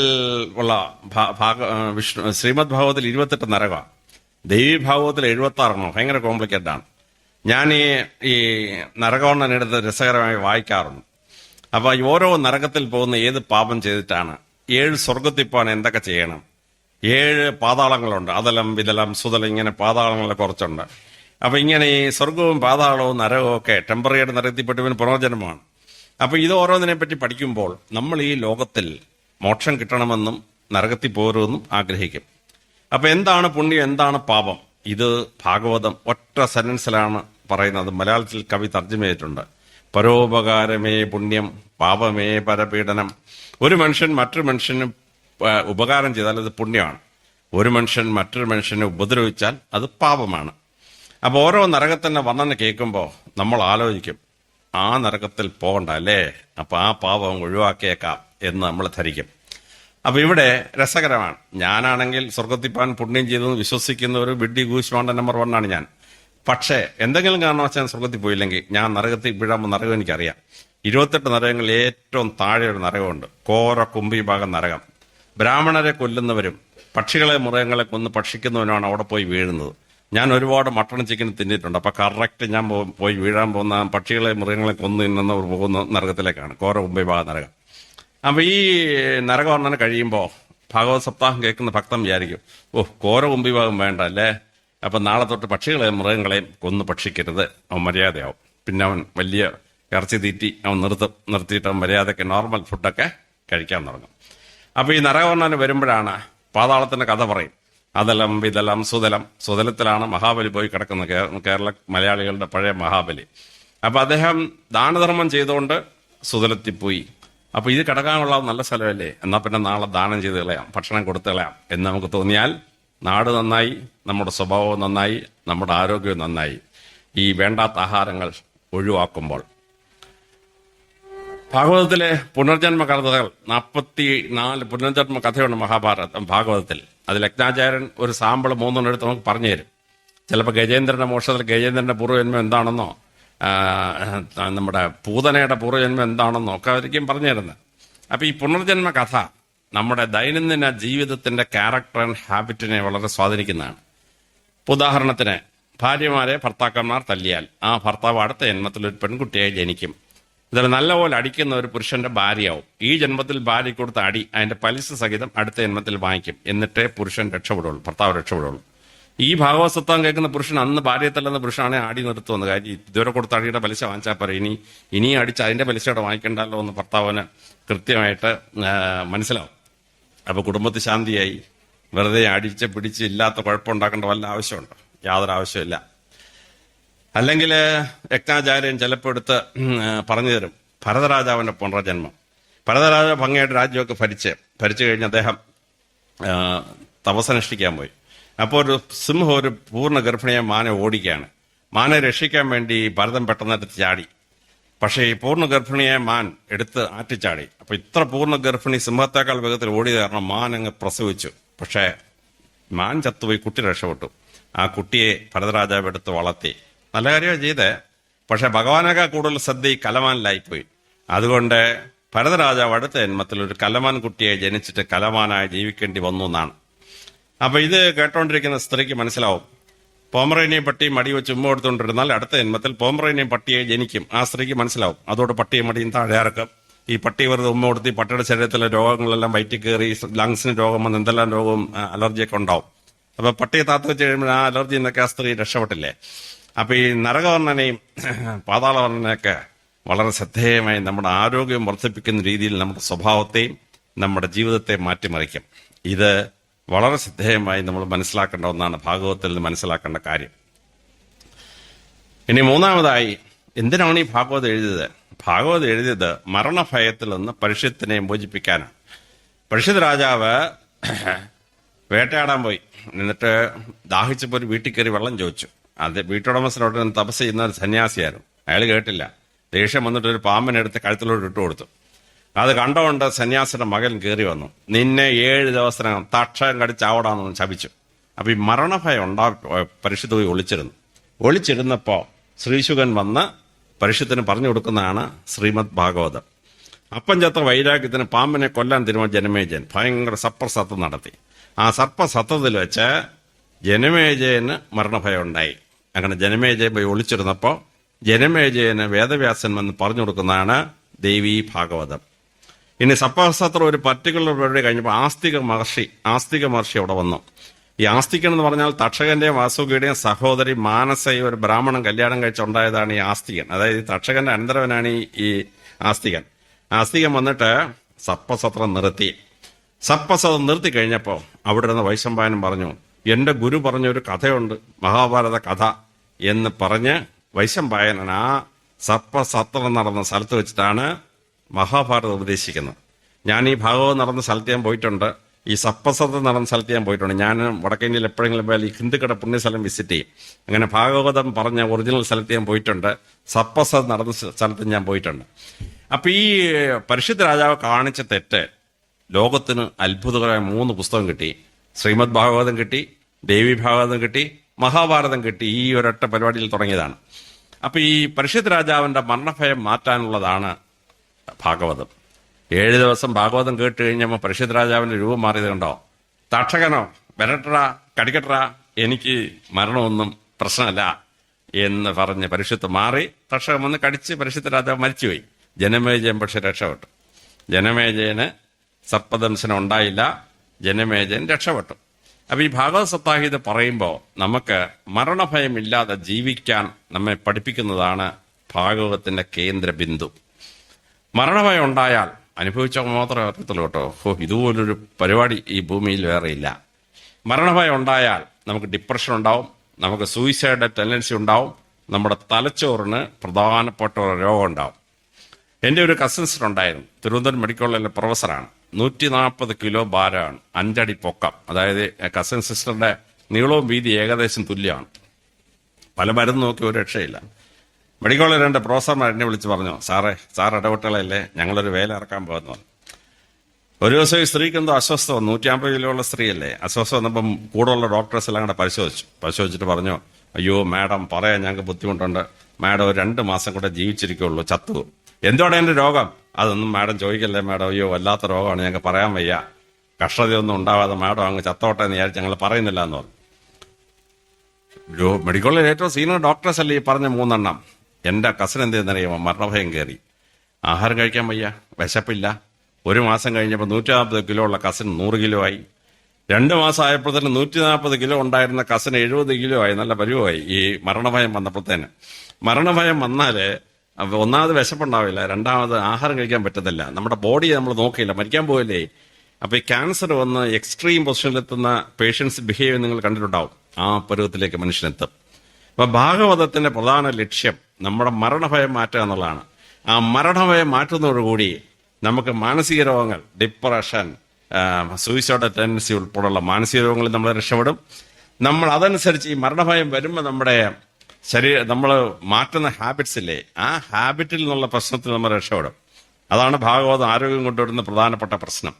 ഉള്ള ഭാഗ വിഷ്ണു ശ്രീമദ് ഭാഗവത്തിൽ ഇരുപത്തെട്ട് നരക. ദേവി ഭാഗവത്തിൽ എഴുപത്തി ആറെണ്ണം ഭയങ്കര കോംപ്ലിക്കേറ്റഡ് ആണ്. ഞാൻ ഈ ഈ നരകവർണന എടുത്ത് രസകരമായി വായിക്കാറുണ്ട്. അപ്പൊ ഓരോ നരകത്തിൽ പോകുന്ന ഏത് പാപം ചെയ്തിട്ടാണ്? ഏഴ് സ്വർഗത്തിൽ പോകാൻ എന്തൊക്കെ ചെയ്യണം? ഏഴ് പാതാളങ്ങളുണ്ട്. അതലം വിതലം സുതലം ഇങ്ങനെ പാതാളങ്ങൾ കുറച്ചുണ്ട്. അപ്പൊ ഇങ്ങനെ ഈ സ്വർഗവും പാതാളവും നരകവും ഒക്കെ ടെമ്പററി നരകത്തിൽപ്പെട്ടവന് പുനർജന്മമാണ്. അപ്പൊ ഇത് ഓരോന്നിനെ പറ്റി പഠിക്കുമ്പോൾ നമ്മൾ ഈ ലോകത്തിൽ മോക്ഷം കിട്ടണമെന്നും നരകത്തിൽ പോരുമെന്നും ആഗ്രഹിക്കും. അപ്പൊ എന്താണ് പുണ്യം എന്താണ് പാപം? ഇത് ഭാഗവതം ഒറ്റ സെന്റൻസിലാണ് പറയുന്നത്. മലയാളത്തിൽ കവി തർജമ ചെയ്തിട്ടുണ്ട് പരോപകാരമേ പുണ്യം പാപമേ പരപീഡനം. ഒരു മനുഷ്യൻ മറ്റൊരു മനുഷ്യന് ഉപകാരം ചെയ്താൽ അത് പുണ്യമാണ്. ഒരു മനുഷ്യൻ മറ്റൊരു മനുഷ്യനെ ഉപദ്രവിച്ചാൽ അത് പാപമാണ്. അപ്പോൾ ഓരോ നരകത്തന്നെ വർണന കേൾക്കുമ്പോൾ നമ്മൾ ആലോചിക്കും ആ നരകത്തിൽ പോകണ്ട അല്ലേ? അപ്പൊ ആ പാപം ഒഴിവാക്കിയേക്കാം. എന്ന് നമ്മൾ ധരിക്കും. അപ്പൊ ഇവിടെ രസകരമാണ്. ഞാനാണെങ്കിൽ സ്വർഗത്തിപ്പാൻ പുണ്യം ചെയ്തെന്ന് വിശ്വസിക്കുന്ന ഒരു വിഡ്ഡി ഗൂശ്വാണ്ട നമ്പർ വൺ ആണ് ഞാൻ. പക്ഷേ എന്തെങ്കിലും കാരണവശാൽ സ്വർഗത്തിൽ പോയില്ലെങ്കിൽ ഞാൻ നരകത്തിൽ വീഴാമ്പോൾ നരകം എനിക്കറിയാം. ഇരുപത്തെട്ട് നരകങ്ങളിൽ ഏറ്റവും താഴെ ഒരു നരകമുണ്ട്. കോര കുമ്പി ഭാഗം നരകം. ബ്രാഹ്മണരെ കൊല്ലുന്നവരും പക്ഷികളെ മൃഗങ്ങളെ കൊന്ന് ഭക്ഷിക്കുന്നവനുമാണ് അവിടെ പോയി വീഴുന്നത്. ഞാൻ ഒരുപാട് മട്ടൺ ചിക്കൻ തിന്നിട്ടുണ്ട്. അപ്പൊ കറക്റ്റ് ഞാൻ പോയി വീഴാൻ പോകുന്ന പക്ഷികളെ മൃഗങ്ങളെ കൊന്നു തിന്നുന്നവർ പോകുന്ന നരകത്തിലേക്കാണ്. കോര കുമ്പി ഭാഗം നരകം. അപ്പൊ ഈ നരകവർണന കഴിയുമ്പോൾ ഭാഗവത സപ്താഹം കേൾക്കുന്ന ഭക്തം വിചാരിക്കും ഓ കോര കുമ്പി ഭാഗം വേണ്ട അല്ലേ? അപ്പൊ നാളെ തൊട്ട് പക്ഷികളെയും മൃഗങ്ങളെയും കൊന്നു ഭക്ഷിക്കരുത്. അവൻ മര്യാദയാവും. പിന്നെ അവൻ വലിയ ഇറച്ചി തീറ്റി അവൻ നിർത്തും നിർത്തിയിട്ട് അവൻ മര്യാദയ്ക്ക് നോർമൽ ഫുഡൊക്കെ കഴിക്കാൻ തുടങ്ങും. അപ്പൊ ഈ നരകവർണന് വരുമ്പോഴാണ് പാതാളത്തിന്റെ കഥ പറയും. അതലം വിതലം സുതലം. സുതലത്തിലാണ് മഹാബലി പോയി കിടക്കുന്നത് കേരള മലയാളികളുടെ പഴയ മഹാബലി. അപ്പൊ അദ്ദേഹം ദാനധർമ്മം ചെയ്തുകൊണ്ട് സുതലത്തിൽ പോയി. അപ്പൊ ഇത് കിടക്കാനുള്ള നല്ല സ്ഥലമല്ലേ? എന്നാ പിന്നെ നാളെ ദാനം ചെയ്ത് കളയാം ഭക്ഷണം കൊടുത്തു കളയാം എന്ന് നമുക്ക് തോന്നിയാൽ നാട് നന്നായി നമ്മുടെ സ്വഭാവം നന്നായി നമ്മുടെ ആരോഗ്യവും നന്നായി. ഈ വേണ്ടാത്ത ആഹാരങ്ങൾ ഒഴിവാക്കുമ്പോൾ. ഭാഗവതത്തിലെ പുനർജന്മ കഥകൾ നാൽപ്പത്തി നാല് പുനർജന്മ കഥയുണ്ട് മഹാഭാരത ഭാഗവതത്തിൽ. അതിൽ യജ്ഞാചാര്യൻ ഒരു സാമ്പിൾ മൂന്നെണ്ണം എടുത്ത് നമുക്ക് പറഞ്ഞു തരും ചിലപ്പോൾ ഗജേന്ദ്രന്റെ മോക്ഷത്തിൽ ഗജേന്ദ്രന്റെ പൂർവജന്മം എന്താണെന്നോ നമ്മുടെ പൂതനയുടെ പൂർവജന്മം എന്താണെന്നോ ഒക്കെ ആയിരിക്കും പറഞ്ഞു തരുന്നത് അപ്പൊ ഈ പുനർജന്മ കഥ നമ്മുടെ ദൈനംദിന ജീവിതത്തിന്റെ ക്യാരക്ടർ ആൻഡ് ഹാബിറ്റിനെ വളരെ സ്വാധീനിക്കുന്നതാണ്. ഉദാഹരണത്തിന് ഭാര്യമാരെ ഭർത്താക്കന്മാർ തല്ലിയാൽ ആ ഭർത്താവ് അടുത്ത ജന്മത്തിൽ ഒരു പെൺകുട്ടിയായി ജനിക്കും. ഇതിൽ നല്ലപോലെ അടിക്കുന്ന ഒരു പുരുഷന്റെ ഭാര്യയാവും. ഈ ജന്മത്തിൽ ഭാര്യ കൊടുത്ത അടി അതിന്റെ പലിശ സഹിതം അടുത്ത ജന്മത്തിൽ വാങ്ങിക്കും. എന്നിട്ടേ പുരുഷൻ രക്ഷപ്പെടുള്ളൂ ഭർത്താവ് രക്ഷപ്പെടുള്ളൂ. ഈ ഭാഗവതത്വം കേൾക്കുന്ന പുരുഷൻ അന്ന് ഭാര്യയെ തല്ലുന്ന പുരുഷനാണ് ആടി നിർത്തുവന്ന് കാര്യം. ഇതുവരെ കൊടുത്ത അടിയുടെ പലിശ വാങ്ങിച്ചാൽ പറയും ഇനി ഇനി അടിച്ച് അതിന്റെ പലിശയുടെ വാങ്ങിക്കണ്ടല്ലോ എന്ന് ഭർത്താവിന് കൃത്യമായിട്ട് മനസ്സിലാവും. അപ്പോൾ കുടുംബത്തിൽ ശാന്തിയായി. വെറുതെ അടിച്ച് പിടിച്ച് ഇല്ലാത്ത കുഴപ്പമുണ്ടാക്കേണ്ട വല്ല ആവശ്യമുണ്ടോ? യാതൊരു ആവശ്യമില്ല അല്ലെങ്കിൽ യജ്ഞാചാര്യൻ ചിലപ്പോൾ എടുത്ത് പറഞ്ഞു തരും. ഭരതരാജാവിന്റെ പുനർജന്മം. ഭരതരാജാവ് ഭംഗിയായിട്ട് രാജ്യമൊക്കെ ഭരിച്ച്. ഭരിച്ചു കഴിഞ്ഞ് അദ്ദേഹം തപസ്സനുഷ്ഠിക്കാൻ പോയി. അപ്പോൾ ഒരു സിംഹം ഒരു പൂർണ ഗർഭിണിയെ മാനെ ഓടിക്കുകയാണ്. മാനെ രക്ഷിക്കാൻ വേണ്ടി ഭരതം പെട്ടെന്ന് എടുത്ത് ചാടി. പക്ഷേ ഈ പൂർണ ഗർഭിണിയെ മാൻ എടുത്ത് ആറ്റിച്ചാടി. അപ്പൊ ഇത്ര പൂർണ ഗർഭിണി സിംഹത്തേക്കാൾ വേഗത്തിൽ ഓടിയത് കാരണം മാൻ അങ്ങ് പ്രസവിച്ചു. പക്ഷേ മാൻ ചത്തുപോയി കുട്ടി രക്ഷപ്പെട്ടു. ആ കുട്ടിയെ ഭരതരാജാവ് എടുത്ത് വളർത്തി. നല്ല കാര്യമാണ് ചെയ്തേ. പക്ഷെ ഭഗവാനൊക്കെ കൂടുതൽ ശ്രദ്ധ ഈ കലമാനിലായിപ്പോയി അതുകൊണ്ട് ഭരതരാജാവ് അടുത്ത ജന്മത്തിൽ ഒരു കലമാൻ കുട്ടിയെ ജനിച്ചിട്ട് കലമാനായി ജീവിക്കേണ്ടി വന്നു എന്നാണ്. അപ്പൊ ഇത് കേട്ടോണ്ടിരിക്കുന്ന സ്ത്രീക്ക് മനസ്സിലാവും. പോമറേനിയം പട്ടിയും മടി വെച്ച് ഉമ്മ കൊടുത്തുകൊണ്ടിരുന്നാൽ അടുത്ത ജന്മത്തിൽ പോമറേനിയം പട്ടിയെ ജനിക്കും. ആ സ്ത്രീക്ക് മനസ്സിലാവും. അതോട് പട്ടിയും മടിയും താഴെ ഇറക്കും. ഈ പട്ടി വെറുതെ ഉമ്മ കൊടുത്തി പട്ടിയുടെ ശരീരത്തിലെ രോഗങ്ങളെല്ലാം വയറ്റിൽ കയറി ലങ്സിന് രോഗം വന്ന് എന്തെല്ലാം രോഗവും അലർജിയൊക്കെ ഉണ്ടാവും. അപ്പൊ പട്ടിയെ താത്ത വെച്ച് കഴിയുമ്പോൾ ആ അലർജി എന്നൊക്കെ ആ സ്ത്രീ രക്ഷപ്പെട്ടില്ലേ? അപ്പൊ ഈ നരകവർണനെയും <clears throat> പാതാളവർണനെയൊക്കെ വളരെ ശ്രദ്ധേയമായി നമ്മുടെ ആരോഗ്യം വർദ്ധിപ്പിക്കുന്ന രീതിയിൽ നമ്മുടെ സ്വഭാവത്തെയും നമ്മുടെ ജീവിതത്തെ മാറ്റിമറിക്കും. ഇത് വളരെ ശ്രദ്ധേയമായി നമ്മൾ മനസ്സിലാക്കേണ്ട ഒന്നാണ് ഭാഗവതത്തിൽ നിന്ന് മനസ്സിലാക്കേണ്ട കാര്യം. ഇനി മൂന്നാമതായി എന്തിനാണ് ഈ ഭാഗവത് എഴുതിയത്? ഭാഗവത് എഴുതിയത് മരണഭയത്തിൽ നിന്ന് പരിഷത്തിനെ മോചിപ്പിക്കാനാണ്. പരിഷത്ത് രാജാവ് <clears throat> വേട്ടയാടാൻ പോയി. എന്നിട്ട് ദാഹിച്ചപ്പോൾ ഒരു വീട്ടിൽ കയറി വെള്ളം ചോദിച്ചു. അത് വീട്ടുടമസ്ഥനോട് തപസ് ചെയ്യുന്ന ഒരു സന്യാസിയായിരുന്നു. അയാൾ കേട്ടില്ല. ദേഷ്യം വന്നിട്ട് ഒരു പാമ്പിനെടുത്ത് കഴുത്തിലോട്ട് ഇട്ട് കൊടുത്തു അത് കണ്ടുകൊണ്ട് സന്യാസിയുടെ മകൻ കയറി വന്നു. നിന്നെ ഏഴ് ദിവസത്തിനകം തക്ഷകം കടിച്ചാവടാന്ന് ശപിച്ചു. അപ്പൊ ഈ മരണഭയം ഉണ്ടാ പരിശുദ്ധ പോയി ഒളിച്ചിരുന്നു. ഒളിച്ചിരുന്നപ്പോ ശ്രീശുഖൻ വന്ന് പരിശുദ്ധന് പറഞ്ഞു കൊടുക്കുന്നതാണ് ശ്രീമദ് ഭാഗവതം. അപ്പം ചത്ത വൈരാഗ്യത്തിന് പാമ്പിനെ കൊല്ലാൻ തീരുമാനിച്ച ജനമേജൻ ഭയങ്കര സർപ്പസത്വം നടത്തി. ആ സർപ്പസത്വത്തിൽ വെച്ച് ജനമേജയന് മരണഭയം ഉണ്ടായി. അങ്ങനെ ജനമേജയൻ പോയി ഒളിച്ചിരുന്നപ്പോൾ ജനമേജയന് വേദവ്യാസൻ വന്ന് പറഞ്ഞു കൊടുക്കുന്നതാണ് ദേവി ഭാഗവതം. ഇനി സപ്പസത്രം ഒരു പർട്ടിക്കുലർ പേരുടെ കഴിഞ്ഞപ്പോൾ ആസ്തിക മഹർഷി ആസ്തിക മഹർഷി അവിടെ വന്നു. ഈ ആസ്തികൻ എന്ന് പറഞ്ഞാൽ തക്ഷകന്റെയും വാസുകിയുടെയും സഹോദരി മാനസയും ഒരു ബ്രാഹ്മണൻ കല്യാണം കഴിച്ചുണ്ടായതാണ് ഈ ആസ്തികൻ. അതായത് ഈ തക്ഷകന്റെ അനന്തരവനാണ് ഈ ആസ്തികൻ. ആസ്തികൻ വന്നിട്ട് സപ്പസത്രം നിർത്തി. സപ്പസത്രം നിർത്തി കഴിഞ്ഞപ്പോൾ അവിടെ ഇരുന്ന വൈശമ്പായനം പറഞ്ഞു എന്റെ ഗുരു പറഞ്ഞൊരു കഥയുണ്ട് മഹാഭാരത കഥ എന്ന് പറഞ്ഞ് വൈശമ്പായനൻ ആ സർപ്പസത്രം നടന്ന സ്ഥലത്ത് വെച്ചിട്ടാണ് മഹാഭാരതം ഉപദേശിക്കുന്നത് ഞാൻ ഈ ഭാഗവതം നടന്ന സ്ഥലത്ത് ഞാൻ പോയിട്ടുണ്ട്. ഈ സപ്പസത്രം നടന്ന സ്ഥലത്ത് ഞാൻ പോയിട്ടുണ്ട്. ഞാൻ വടക്കേന്ത്യയിൽ എപ്പോഴെങ്കിലും പോയാൽ ഈ ഹിന്ദുക്കട പുണ്യസ്ഥലം വിസിറ്റ് ചെയ്യും. അങ്ങനെ ഭാഗവതം പറഞ്ഞ ഒറിജിനൽ സ്ഥലത്ത് ഞാൻ പോയിട്ടുണ്ട്. സപ്പസത് നടന്ന സ്ഥലത്ത് ഞാൻ പോയിട്ടുണ്ട്. അപ്പം ഈ പരിശുദ്ധ രാജാവ് കാണിച്ച തെറ്റ് ലോകത്തിന് അത്ഭുതകരമായ മൂന്ന് പുസ്തകം കിട്ടി. ശ്രീമദ് ഭാഗവതം കിട്ടി ദേവി ഭാഗവതം കിട്ടി മഹാഭാരതം കിട്ടി. ഈ ഒരൊറ്റ പരിപാടിയിൽ തുടങ്ങിയതാണ്. അപ്പം ഈ പരിശുദ്ധ രാജാവിന്റെ മരണഭയം മാറ്റാനുള്ളതാണ് ഭാഗവതം. ഏഴ് ദിവസം ഭാഗവതം കേട്ട് കഴിഞ്ഞപ്പോൾ പരിഷത്ത് രാജാവിന്റെ രൂപം മാറിയത് കണ്ടോ? തക്ഷകനോ വരട്ടടാ കടിക്കട്ടടാ എനിക്ക് മരണമൊന്നും പ്രശ്നമല്ല എന്ന് പറഞ്ഞ് പരിഷത്ത് മാറി തക്ഷകൻ വന്ന് കടിച്ച് പരിഷത്ത് രാജാവ് മരിച്ചുപോയി. ജനമേജയൻ പക്ഷെ രക്ഷപ്പെട്ടു. ജനമേജയന് സർപ്പദംശനം ഉണ്ടായില്ല. ജനമേജയൻ രക്ഷപ്പെട്ടു. അപ്പൊ ഈ ഭാഗവത സപ്താഹിത പറയുമ്പോൾ നമുക്ക് മരണഭയമില്ലാതെ ജീവിക്കാൻ നമ്മെ പഠിപ്പിക്കുന്നതാണ് ഭാഗവതത്തിന്റെ കേന്ദ്ര ബിന്ദു മരണഭയം ഉണ്ടായാൽ അനുഭവിച്ച മാത്രമേ അറിയത്തുള്ളൂ കേട്ടോ. ഇതുപോലൊരു പരിപാടി ഈ ഭൂമിയിൽ വേറെയില്ല മരണഭയം ഉണ്ടായാൽ നമുക്ക് ഡിപ്രഷൻ ഉണ്ടാവും നമുക്ക് സൂയിസൈഡ് ടെൻഡൻസി ഉണ്ടാവും നമ്മുടെ തലച്ചോറിന് പ്രധാനപ്പെട്ട ഒരു രോഗം ഉണ്ടാവും. എന്റെ ഒരു കസിൻസിനുണ്ടായിരുന്നു തിരുവനന്തപുരം മെഡിക്കൽ കോളേജിലെ പ്രൊഫസറാണ്. നൂറ്റി നാൽപ്പത് കിലോ ഭാരമാണ് അഞ്ചടി പൊക്കം. അതായത് കസിൻ സിസ്റ്ററിന്റെ നീളവും വീതി ഏകദേശം തുല്യമാണ്. പല മരുന്ന് നോക്കി ഒരു രക്ഷയില്ല. മെഡിക്കൽ രണ്ട് പ്രൊഫസർമാർ എന്നെ വിളിച്ച് പറഞ്ഞു സാറേ സാർ ഇടപെട്ടളല്ലേ? ഞങ്ങളൊരു വേല ഇറക്കാൻ പോകുന്നു. ഒരു ദിവസം ഈ സ്ത്രീക്ക് എന്തോ അസ്വസ്ഥ വന്നു. നൂറ്റി അമ്പത് കിലോ ഉള്ള സ്ത്രീയല്ലേ. അസ്വസ്ഥ വന്നപ്പം കൂടെയുള്ള ഡോക്ടേഴ്സ് എല്ലാം കൂടെ പരിശോധിച്ചു. പരിശോധിച്ചിട്ട് പറഞ്ഞു അയ്യോ മാഡം പറയാൻ ഞങ്ങൾക്ക് ബുദ്ധിമുട്ടുണ്ട്. മാഡം ഒരു രണ്ട് മാസം കൂടെ ജീവിച്ചിരിക്കുള്ളൂ ചത്തു. എന്തോടെ എന്റെ രോഗം? അതൊന്നും മാഡം ചോദിക്കല്ലേ മാഡം അയ്യോ വല്ലാത്ത രോഗമാണ് ഞങ്ങൾക്ക് പറയാൻ വയ്യ. കഷ്ടതയൊന്നും ഉണ്ടാവാതെ മാഡം അങ്ങ് ചത്തോട്ടെ എന്ന് വിചാരിച്ച് ഞങ്ങൾ പറയുന്നില്ല എന്ന് പറഞ്ഞു. മെഡിക്കൽ ഏറ്റവും സീനിയർ ഡോക്ടേഴ്സ് അല്ലേ ഈ പറഞ്ഞ മൂന്നെണ്ണം? എന്റെ കസിൻ എന്തെന്നറിയാമോ? മരണഭയം കയറി. ആഹാരം കഴിക്കാൻ വയ്യ. വിശപ്പില്ല. ഒരു മാസം കഴിഞ്ഞപ്പോൾ നൂറ്റി നാൽപ്പത് കിലോ ഉള്ള കസിൻ നൂറ് കിലോ ആയി. രണ്ട് മാസം ആയപ്പോൾ തന്നെ നൂറ്റി നാൽപ്പത് കിലോ ഉണ്ടായിരുന്ന കസിൻ എഴുപത് കിലോ ആയി. നല്ല പരിവമായി ഈ മരണഭയം വന്നപ്പോഴത്തേന്. മരണഭയം അപ്പൊ ഒന്നാമത് വിശപ്പുണ്ടാവില്ല. രണ്ടാമത് ആഹാരം കഴിക്കാൻ പറ്റത്തില്ല. നമ്മുടെ ബോഡിയെ നമ്മൾ നോക്കിയില്ല. മരിക്കാൻ പോകില്ലേ അപ്പോൾ ഈ ക്യാൻസർ വന്ന് എക്സ്ട്രീം പൊസിഷനിലെത്തുന്ന പേഷ്യൻസ് ബിഹേവ് നിങ്ങൾ കണ്ടിട്ടുണ്ടാവും. ആ പരുവത്തിലേക്ക് മനുഷ്യനെത്തും അപ്പൊ ഭാഗവതത്തിന്റെ പ്രധാന ലക്ഷ്യം നമ്മുടെ മരണഭയം മാറ്റുക എന്നുള്ളതാണ്. ആ മരണഭയം മാറ്റുന്നതോടുകൂടി നമുക്ക് മാനസിക രോഗങ്ങൾ ഡിപ്രഷൻ സൂയിസൈഡ് ടെൻഡൻസി ഉൾപ്പെടെയുള്ള മാനസിക രോഗങ്ങളിൽ നമ്മൾ രക്ഷപ്പെടും. നമ്മൾ അതനുസരിച്ച് ഈ മരണഭയം വരുമ്പോൾ നമ്മുടെ ശരീര നമ്മൾ മാറ്റുന്ന ഹാബിറ്റ്സ് ഇല്ലേ ആ ഹാബിറ്റിൽ നിന്നുള്ള പ്രശ്നത്തിൽ നമ്മൾ രക്ഷപ്പെടും. അതാണ് ഭാഗവതം ആരോഗ്യം കൊണ്ടുവരുന്ന പ്രധാനപ്പെട്ട പ്രശ്നം.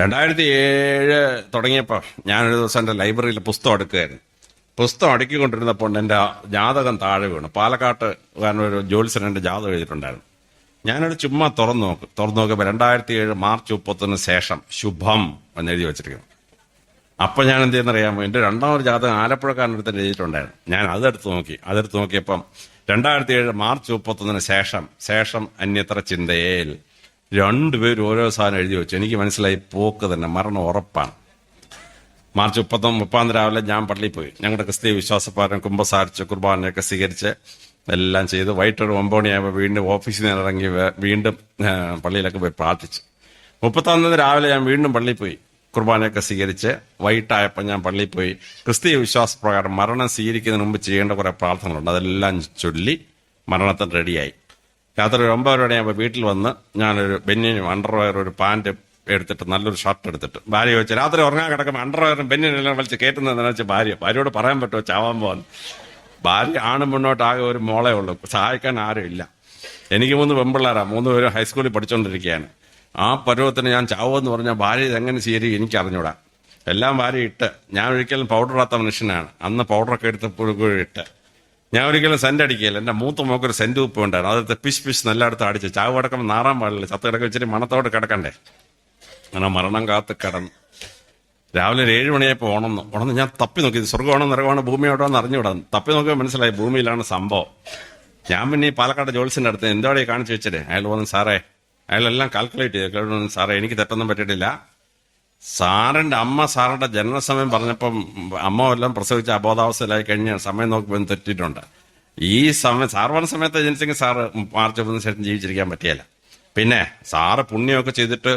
രണ്ടായിരത്തി ഏഴ് തുടങ്ങിയപ്പോൾ ഞാനൊരു ദിവസം എന്റെ ലൈബ്രറിയിൽ പുസ്തകം എടുക്കുകയായിരുന്നു. പുസ്തകം അടുക്കിക്കൊണ്ടിരുന്നപ്പോൾ എന്റെ ജാതകം താഴെ വീണു. പാലക്കാട്ട് കാരണം ഒരു എന്റെ ജാതകം എഴുതിയിട്ടുണ്ടായിരുന്നു. ഞാനൊരു ചുമ്മാ തുറന്നു നോക്കും തുറന്നു നോക്കുമ്പോൾ രണ്ടായിരത്തി ഏഴ് മാർച്ച് മുപ്പത്തൊന്ന് ശേഷം ശുഭം എന്ന് എഴുതി വെച്ചിരിക്കുന്നു. അപ്പൊ ഞാൻ എന്ത് ചെയ്യുന്നറിയാമോ എന്റെ രണ്ടാമത് ജാതകം ആലപ്പുഴക്കാരനടുത്ത് എഴുതിയിട്ടുണ്ടായിരുന്നു. ഞാൻ അതെടുത്ത് നോക്കി. അതെടുത്ത് നോക്കിയപ്പം രണ്ടായിരത്തി ഏഴ് മാർച്ച് മുപ്പത്തൊന്നിന് ശേഷം ശേഷം അന്യത്ര ചിന്തയേൽ രണ്ടുപേരും ഓരോ സാധനം എഴുതി വെച്ചു. എനിക്ക് മനസ്സിലായി പോക്ക് തന്നെ മരണം ഉറപ്പാണ്. മാർച്ച് മുപ്പത്തൊന്ന് മുപ്പാം രാവിലെ ഞാൻ പള്ളിയിൽ പോയി. ഞങ്ങളുടെ ക്രിസ്തീയ വിശ്വാസപ്രകാരം കുമ്പസാരിച്ച് കുർബാനയൊക്കെ സ്വീകരിച്ച് എല്ലാം ചെയ്ത് വൈകിട്ട് ഒരു ഒമ്പത് മണിയാകുമ്പോൾ വീണ്ടും ഓഫീസിൽ നിന്ന് ഇറങ്ങി വീണ്ടും പള്ളിയിലൊക്കെ പോയി പ്രാർത്ഥിച്ചു. മുപ്പത്തൊന്നിന് രാവിലെ ഞാൻ വീണ്ടും പള്ളിയിൽ പോയി. കുർബാനയൊക്കെ സ്വീകരിച്ച് വൈകിട്ടായപ്പോൾ ഞാൻ പള്ളിയിൽ പോയി. ക്രിസ്തീയ വിശ്വാസപ്രകാരം മരണം സ്വീകരിക്കുന്നതിന് മുമ്പ് ചെയ്യേണ്ട കുറെ പ്രാർത്ഥനകളുണ്ട്. അതെല്ലാം ചൊല്ലി മരണത്തിന് റെഡിയായി. രാത്രി ഒരു ഒമ്പത് മണിയാകുമ്പോൾ വീട്ടിൽ വന്ന് ഞാനൊരു ബെന്നിനും അണ്ടർവെയർ ഒരു പാന്റ് എടുത്തിട്ട് നല്ലൊരു ഷർട്ട് എടുത്തിട്ട്. ഭാര്യ ചോദിച്ചു രാത്രി ഉറങ്ങാൻ കിടക്കുമ്പോൾ അണ്ടർവയറും ബെന്നിനെല്ലാം വലിച്ച് കയറ്റുന്നതെന്ന് വെച്ചാൽ ഭാര്യ ഭാര്യയോട് പറയാൻ പറ്റുമോ? ചാവാൻ പോകാൻ ഭാര്യ ആണും മുന്നോട്ട് ആകെ ഒരു മോളേ ഉള്ളൂ. സഹായിക്കാൻ ആരും ഇല്ല. എനിക്ക് മൂന്ന് പെമ്പിള്ളേരാണ് മൂന്ന് പേരും ഹൈസ്കൂളിൽ പഠിച്ചുകൊണ്ടിരിക്കുകയാണ് ആ പരുവത്തിന് ഞാൻ ചാവുമെന്ന് പറഞ്ഞാൽ ഭാര്യ ഇതെങ്ങനെ സ്വീകരിക്കും എനിക്ക് അറിഞ്ഞൂടാ. എല്ലാം ഭാര്യ ഇട്ട്. ഞാൻ ഒരിക്കലും പൗഡർ ഇടാത്ത മനുഷ്യനാണ്. അന്ന് പൗഡറൊക്കെ എടുത്ത് പുഴുകുഴി ഇട്ട്. ഞാൻ ഒരിക്കലും സെന്റ് അടിക്കുകയില്ല. എന്റെ മൂത്ത മോക്കൊരു സെന്റ് ഉപ്പ് ഉണ്ടായിരുന്നു. അതെടുത്ത് പിശ് പിശ് നല്ലടുത്ത് അടിച്ച് ചാവ് കിടക്കുമ്പോൾ നാറാൻ പാടില്ല. ചത്ത് കിടക്ക ഇച്ചിരി മണത്തോടെ കിടക്കണ്ടേ? അങ്ങനെ മരണം കാത്ത് കിടന്നു. രാവിലെ ഒരു ഏഴ് മണിയായപ്പോൾ ഉണന്നു ഉണന്ന് ഞാൻ തപ്പി നോക്കി. ഇത് സ്വർഗമാണോ നരകമാണോ ഭൂമിയോടോ എന്ന് അറിഞ്ഞുവിടാ തപ്പി നോക്കിയാൽ മനസ്സിലായി ഭൂമിയിലാണ് സംഭവം. ഞാൻ പിന്നെ ഈ പാലക്കാട് ജോൽസിന്റെ അടുത്ത് എന്തോടെ കാണിച്ചു വെച്ചത്? അയാൾ വന്നു സാറേ അയാളെല്ലാം കാൽക്കുലേറ്റ് ചെയ്തു. സാറേ എനിക്ക് തെറ്റൊന്നും പറ്റിയിട്ടില്ല. സാറിന്റെ അമ്മ സാറിന്റെ ജനനസമയം പറഞ്ഞപ്പം അമ്മ എല്ലാം പ്രസവിച്ച അബോധാവസ്ഥയിലായി കഴിഞ്ഞ സമയം നോക്കുമ്പോൾ തെറ്റിയിട്ടുണ്ട് ഈ സമയം സാർ പറഞ്ഞ സമയത്ത് ജനിച്ചെങ്കിൽ സാറ് മാർച്ച് ഒന്നിന് ശേഷം ജീവിച്ചിരിക്കാൻ പറ്റിയല്ല പിന്നെ സാറ് പുണ്യമൊക്കെ ചെയ്തിട്ട്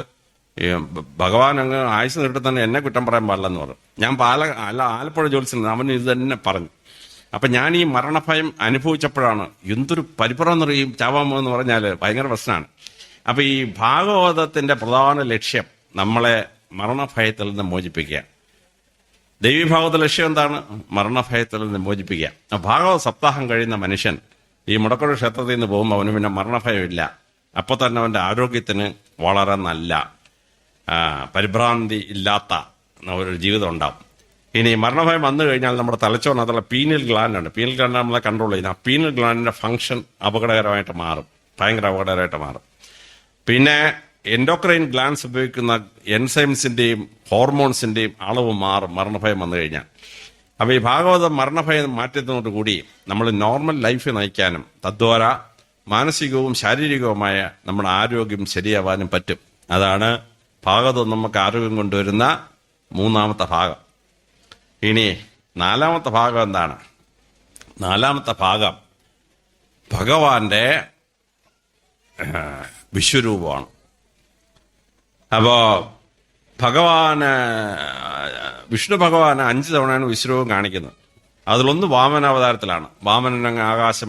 ഈ ഭഗവാൻ അങ്ങ് ആയുസ് നീട്ടി തന്നെ എന്നെ കുറ്റം പറയാൻ പാടില്ലെന്ന് പറഞ്ഞു. ഞാൻ പാല അല്ല ആലപ്പുഴ ജോലിസിൽ അവൻ ഇത് തന്നെ പറഞ്ഞു. അപ്പൊ ഞാൻ ഈ മരണഭയം അനുഭവിച്ചപ്പോഴാണ് എന്തൊരു പരിപ്പുറം നിറയും ചാവാമോ എന്ന് പറഞ്ഞാൽ ഭയങ്കര പ്രശ്നമാണ്. അപ്പൊ ഈ ഭാഗവതത്തിന്റെ പ്രധാന ലക്ഷ്യം നമ്മളെ മരണഭയത്തിൽ നിന്ന് മോചിപ്പിക്കുക. ദൈവീഭാഗവത ലക്ഷ്യം എന്താണ്? മരണഭയത്തിൽ നിന്ന് മോചിപ്പിക്കുക. ഭാഗവത സപ്താഹം കഴിയുന്ന മനുഷ്യൻ ഈ മുടക്കുഴ ക്ഷേത്രത്തിൽ നിന്ന് പോകുമ്പോൾ അവന് പിന്നെ മരണഭയമില്ല. അപ്പോൾ തന്നെ അവന്റെ ആരോഗ്യത്തിന് വളരെ നല്ല പരിഭ്രാന്തി ഇല്ലാത്ത ഒരു ജീവിതം ഉണ്ടാവും. ഇനി മരണഭയം വന്നു കഴിഞ്ഞാൽ നമ്മുടെ തലച്ചോറിനകത്തുള്ള പീനൽ ഗ്ലാൻഡാണ് പീനൽ ഗ്ലാൻഡ് നമ്മളെ കൺട്രോൾ ചെയ്യുന്ന ആ പീനൽ ഗ്ലാൻഡിന്റെ ഫംഗ്ഷൻ അപകടകരമായിട്ട് മാറും. ഭയങ്കര അപകടകരമായിട്ട് മാറും. പിന്നെ എൻഡോക്രൈൻ ഗ്ലാൻസ് ഉപയോഗിക്കുന്ന എൻസൈംസിന്റെയും ഹോർമോൺസിന്റെയും അളവ് മാറും മരണഭയം വന്നു കഴിഞ്ഞാൽ. അപ്പൊ ഈ ഭാഗവതം മരണഭയം കൂടി നമ്മൾ നോർമൽ ലൈഫ് നയിക്കാനും തദ്വാര മാനസികവും ശാരീരികവുമായ നമ്മുടെ ആരോഗ്യം ശരിയാവാനും പറ്റും. അതാണ് ഭാഗവതം നമുക്ക് ആരോഗ്യം കൊണ്ടുവരുന്ന മൂന്നാമത്തെ ഭാഗം. ഇനി നാലാമത്തെ ഭാഗം എന്താണ്? നാലാമത്തെ ഭാഗം ഭഗവാന്റെ വിശ്വരൂപമാണ്. അപ്പോ ഭഗവാന് വിഷ്ണു ഭഗവാന് അഞ്ച് തവണയാണ് വിശ്വരൂപം കാണിക്കുന്നത്. അതിലൊന്ന് വാമനാവതാരത്തിലാണ്. വാമനൻ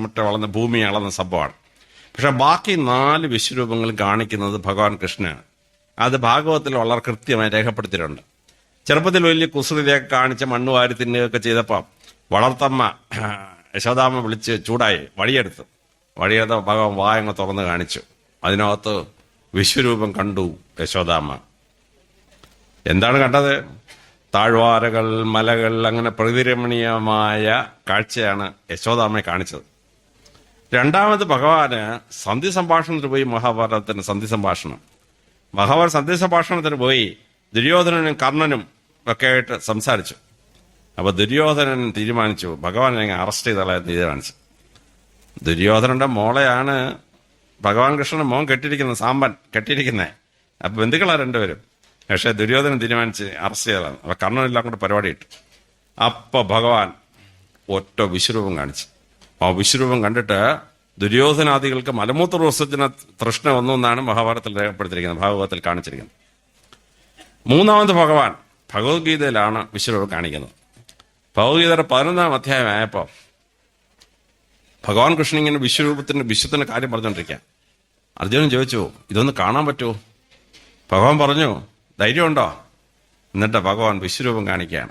മുട്ട വളർന്ന ഭൂമി അളന്ന സംഭവമാണ്. പക്ഷെ ബാക്കി നാല് വിശ്വരൂപങ്ങൾ കാണിക്കുന്നത് ഭഗവാൻ കൃഷ്ണനാണ്. അത് ഭാഗവതത്തിൽ വളരെ കൃത്യമായി രേഖപ്പെടുത്തിയിട്ടുണ്ട്. ചെറുപ്പത്തിൽ വലിയ കുസൃതിയൊക്കെ കാണിച്ച് മണ്ണ് വാരി തിന്നുകയൊക്കെ ചെയ്തപ്പോൾ വളർത്തമ്മ യശോദാമ്മ വിളിച്ച് ചൂടായി വഴിയെടുത്തു. വഴിയെടുത്ത ഭഗവാൻ വായങ്ങ തുറന്ന് കാണിച്ചു. അതിനകത്ത് വിശ്വരൂപം കണ്ടു യശോദാമ്മ. എന്താണ് കണ്ടത്? താഴ്വാരകൾ മലകൾ അങ്ങനെ പ്രകൃതിരമണീയമായ കാഴ്ചയാണ് യശോദാമ്മയെ കാണിച്ചത്. രണ്ടാമത് ഭഗവാന് സന്ധി സംഭാഷണത്തിൽ പോയി മഹാഭാരതത്തിന് സന്ധി സംഭാഷണം. മഹാഭാരത സന്ദേശ ഭാഷണത്തിന് പോയി ദുര്യോധനനും കർണനും ഒക്കെ ആയിട്ട് സംസാരിച്ചു. അപ്പൊ ദുര്യോധനൻ തീരുമാനിച്ചു. ഭഗവാൻ എന്നെ അറസ്റ്റ് ചെയ്തളയാൻ തീരുമാനിച്ചു ദുര്യോധനന്റെ മോളെയാണ് ഭഗവാൻ കൃഷ്ണൻ മോൻ കെട്ടിയിരിക്കുന്നത് സാമ്പൻ കെട്ടിയിരിക്കുന്നത് അപ്പൊ ബന്ധുക്കളാ രണ്ടുപേരും. പക്ഷെ ദുര്യോധനൻ തീരുമാനിച്ച് അറസ്റ്റ് ചെയ്തതാണ്. അപ്പൊ കർണനെല്ലാം കൂടെ പരിപാടി ഇട്ടു അപ്പൊ ഭഗവാൻ ഒറ്റ വിശ്വരൂപം കാണിച്ചു. ആ വിശ്വരൂപം കണ്ടിട്ട് ദുര്യോധനാദികൾക്ക് മലമൂത്ര വിസർജന തൃഷ്ണ വന്നു എന്നാണ് മഹാഭാരതത്തിൽ രേഖപ്പെടുത്തിയിരിക്കുന്നത് ഭാഗവതത്തിൽ കാണിച്ചിരിക്കുന്നത്. മൂന്നാമത് ഭഗവാൻ ഭഗവത്ഗീതയിലാണ് വിശ്വരൂപം കാണിക്കുന്നത്. ഭഗവത്ഗീതയുടെ പതിനൊന്നാം അധ്യായമായപ്പോൾ ഭഗവാൻ കൃഷ്ണൻ ഇങ്ങനെ വിശ്വരൂപത്തിന്റെ വിശ്വത്തിന്റെ കാര്യം പറഞ്ഞുകൊണ്ടിരിക്കുക. അർജുനൻ ചോദിച്ചു ഇതൊന്ന് കാണാൻ പറ്റുമോ? ഭഗവാൻ പറഞ്ഞു ധൈര്യമുണ്ടോ? എന്നിട്ട് ഭഗവാൻ വിശ്വരൂപം കാണിക്കുകയാണ്.